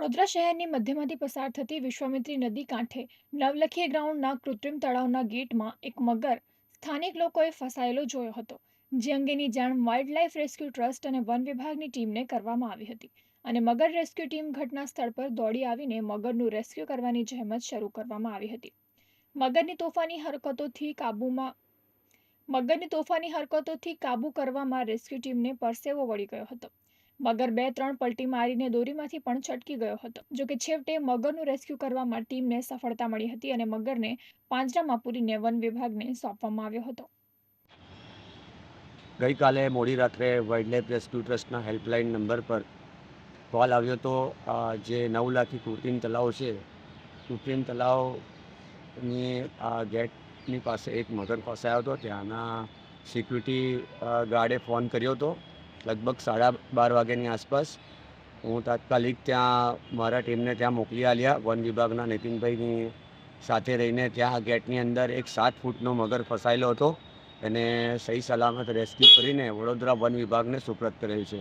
વડોદરા શહેરની મધ્યમાંથી પસાર થતી વિશ્વામિત્રી નદી કાંઠે નવલખી ગ્રાઉન્ડના કૃત્રિમ તળાવના ગેટમાં એક મગર સ્થાનિક લોકોએ ફસાયેલો જોયો હતો. જે અંગેની જાણ વાઇલ્ડલાઇફ રેસ્ક્યુ ટ્રસ્ટ અને વન વિભાગની ટીમને કરવામાં આવી હતી અને મગર રેસ્ક્યુ ટીમ ઘટના સ્થળ પર દોડી આવીને મગરનું રેસ્ક્યુ કરવાની જહેમત શરૂ કરવામાં આવી હતી. મગરની તોફાની હરકતોથી કાબૂમાં મગરની તોફાની હરકતોથી કાબૂ કરવામાં રેસ્ક્યુ ટીમને પરસેવો વળી ગયો હતો. મગર બે ત્રણ પલટી મારીને દોરીમાંથી પણ છટકી ગયો હતો. જોકે છેવટે મગરનું રેસ્ક્યુ કરવામાં ટીમને સફળતા મળી હતી અને મગરને પાંજરામાં પૂરીને વન વિભાગને સોંપવામાં આવ્યો હતો. ગઈકાલે મોડી રાત્રે વાઇલ્ડલાઇફ રેસ્ક્યુ ટ્રસ્ટના હેલ્પલાઇન નંબર પર કોલ આવ્યો હતો જે નવ લાખી કૃત્રિમ તલાવ છે, કૃત્રિમ તલાવની આ ગેટની પાસે એક મગર ફસાયો હતો. ત્યાંના સિક્યુરિટી ગાર્ડે ફોન કર્યો હતો. લગભગ સાડા બાર વાગ્યાની આસપાસ હું તાત્કાલિક ત્યાં મારા ટીમને ત્યાં મોકલી આલ્યા. વન વિભાગના નીતિનભાઈની સાથે રહીને ત્યાં ગેટની અંદર એક સાત ફૂટનો મગર ફસાયેલો હતો. એને સહી સલામત રેસ્ક્યુ કરીને વડોદરા વન વિભાગને સુપ્રત કરેલ છે.